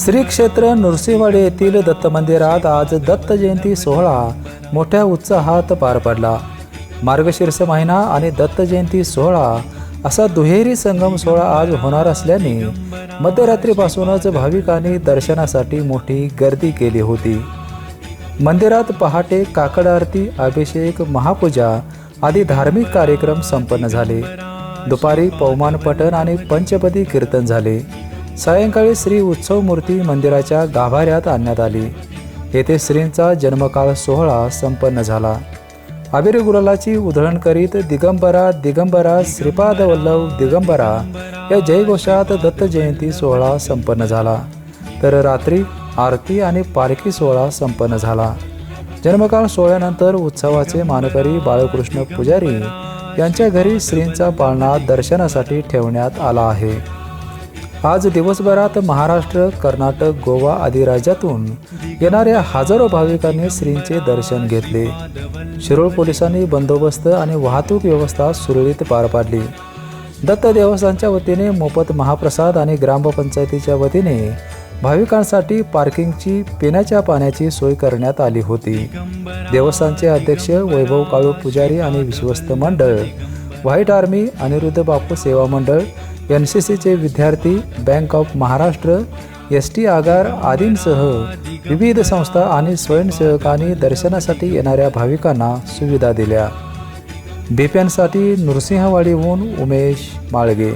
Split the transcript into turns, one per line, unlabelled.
श्री क्षेत्र नृसिंहवाडी येथील दत्त मंदिरात आज दत्त जयंती सोहळा मोठ्या उत्साहात पार पडला. मार्गशीर्ष महिना आणि दत्त जयंती सोहळा असा दुहेरी संगम सोहळा आज होणार असल्याने मध्यरात्रीपासूनच भाविकांनी दर्शनासाठी मोठी गर्दी केली होती. मंदिरात पहाटे काकड आरती अभिषेक महापूजा आदी धार्मिक कार्यक्रम संपन्न झाले. दुपारी पवमान पठण आणि पंचपदी कीर्तन झाले. सायंकाळी श्री उत्सव मूर्ती मंदिराच्या गाभाऱ्यात आणण्यात आली. येथे श्रींचा जन्मकाळ सोहळा संपन्न झाला. अबीर गुलालाची उधळण करीत दिगंबरा दिगंबरा श्रीपाद वल्लभ दिगंबरा या जयघोषात दत्त जयंती सोहळा संपन्न झाला. तर रात्री आरती आणि पालखी सोहळा संपन्न झाला. जन्मकाळ सोहळ्यानंतर उत्सवाचे मानकरी बाळकृष्ण पुजारी यांच्या घरी श्रींचा पाळणा दर्शनासाठी ठेवण्यात आला आहे. आज दिवसभरात महाराष्ट्र कर्नाटक गोवा आदी राज्यातून येणाऱ्या हजारो भाविकांनी श्रींचे दर्शन घेतले. शिरोळ पोलिसांनी बंदोबस्त आणि वाहतूक व्यवस्था सुरळीत पार पाडली. दत्त देवस्थानच्या वतीने मोफत महाप्रसाद आणि ग्रामपंचायतीच्या वतीने भाविकांसाठी पार्किंगची पिण्याच्या पाण्याची सोय करण्यात आली होती. देवस्थानचे अध्यक्ष वैभव काळू पुजारी आणि विश्वस्त मंडळ व्हाईट आर्मी अनिरुद्ध बापू सेवा मंडळ एन सी सीचे विद्यार्थी bank of Maharashtra S T आगार आदींसह विविध संस्था आणि स्वयंसेवकांनी दर्शनासाठी येणाऱ्या भाविकांना सुविधा दिल्या. बिप्यांसाठी नृसिंहवाडीहून उमेश माळगे.